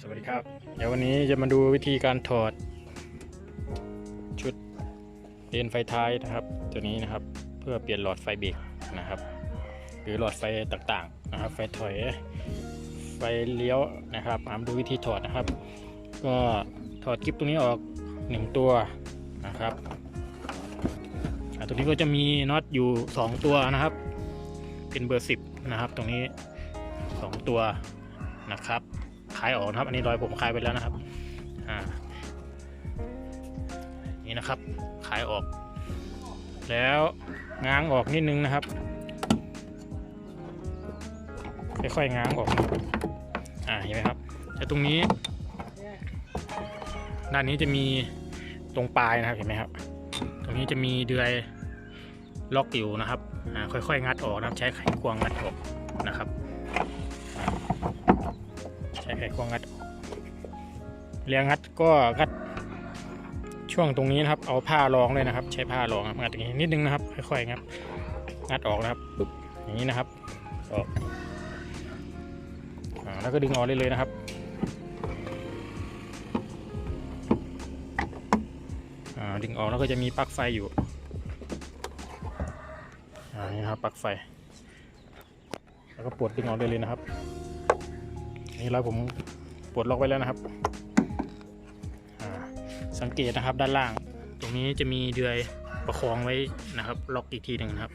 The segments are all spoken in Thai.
สวัสดีครับ เดี๋ยววันนี้จะมาดูวิธีการถอด ชุดเลนไฟท้ายนะครับ ตัวนี้นะครับเพื่อเปลี่ยนหลอดไฟเบรกนะครับ หรือหลอดไฟต่างๆนะครับ ไฟถอยไฟเลี้ยวนะครับมาดูวิธีถอดนะครับ ก็ถอดกิ๊บตรงนี้ออกหนึ่งตัวนะครับตัวนี้ก็จะมีน็อตอยู่ 2 ตัวนะครับ เป็นเบอร์ 10 นะครับ ตรงนี้ 2 ตัวนะครับ คลายออกนะครับ อันนี้รอยผมคลายไปแล้วนะครับอ่านี่นะครับคลายออก แล้วง้างออกนิดนึงนะครับค่อยๆง้างออกอ่าเห็นไหมครับแต่ตรงนี้ ด้านนี้จะมีตรงปลายนะครับเห็นไหมครับ ตรงนี้จะมีเดือยล็อกอยู่นะครับอ่าค่อยๆ งัดออกนะครับ ใช้ไขควงงัดออกนะครับ ไขควงงัดเรียงงัดก็งัดช่วงตรงนี้นะครับ เอาผ้ารองเลยนะครับ ใช้ผ้ารองนะครับงัดอย่างนี้นิดนึงนะครับ ค่อยๆงัดงัดออกนะครับปึ๊บอย่างนี้นะครับออกแล้วก็ดึงออกได้เลยนะครับดึงออกแล้วก็จะมีปลั๊กไฟอยู่อ่านี่นะครับปลั๊กไฟ แล้วก็ปลดดึงออกได้เลยนะครับ นี่เราผมปลดล็อกไว้แล้วนะครับสังเกตนะครับด้านล่าง ตรงนี้จะมีเดือยประคองไว้นะครับ ล็อกอีกทีหนึ่งนะครับ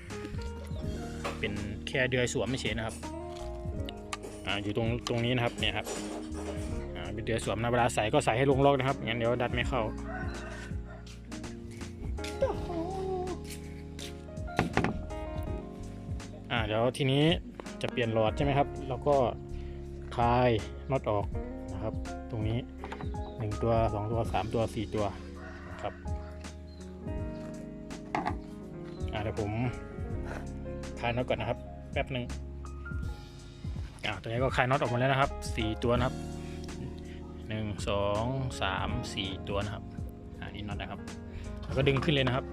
เป็นแค่เดือยสวมไม่เฉยนะครับอ่าอยู่ตรงตรงนี้นะครับเนี่ยครับอ่าเป็นเดือยสวมนะเวลาใส่ก็ใส่ให้ลงล็อกนะครับงั้นเดี๋ยวดัดไม่เข้าอ่าเดี๋ยวทีนี้จะเปลี่ยนหลอดใช่ไหมครับ แล้วก็ คลายน็อตออกนะครับ ตรงนี้ 1 ตัว 2 ตัว 3 ตัว 4 ตัวครับอ่าเดี๋ยวผมคลายน็อตก่อนนะครับ แป๊บหนึ่งอ่าตัวนี้ก็คลายน็อตออกมาแล้วนะครับ 4 ตัวนะครับ 1 2 3 4 ตัวนะครับอ่านี่น็อตนะครับแล้วก็ดึงขึ้นเลยนะครับ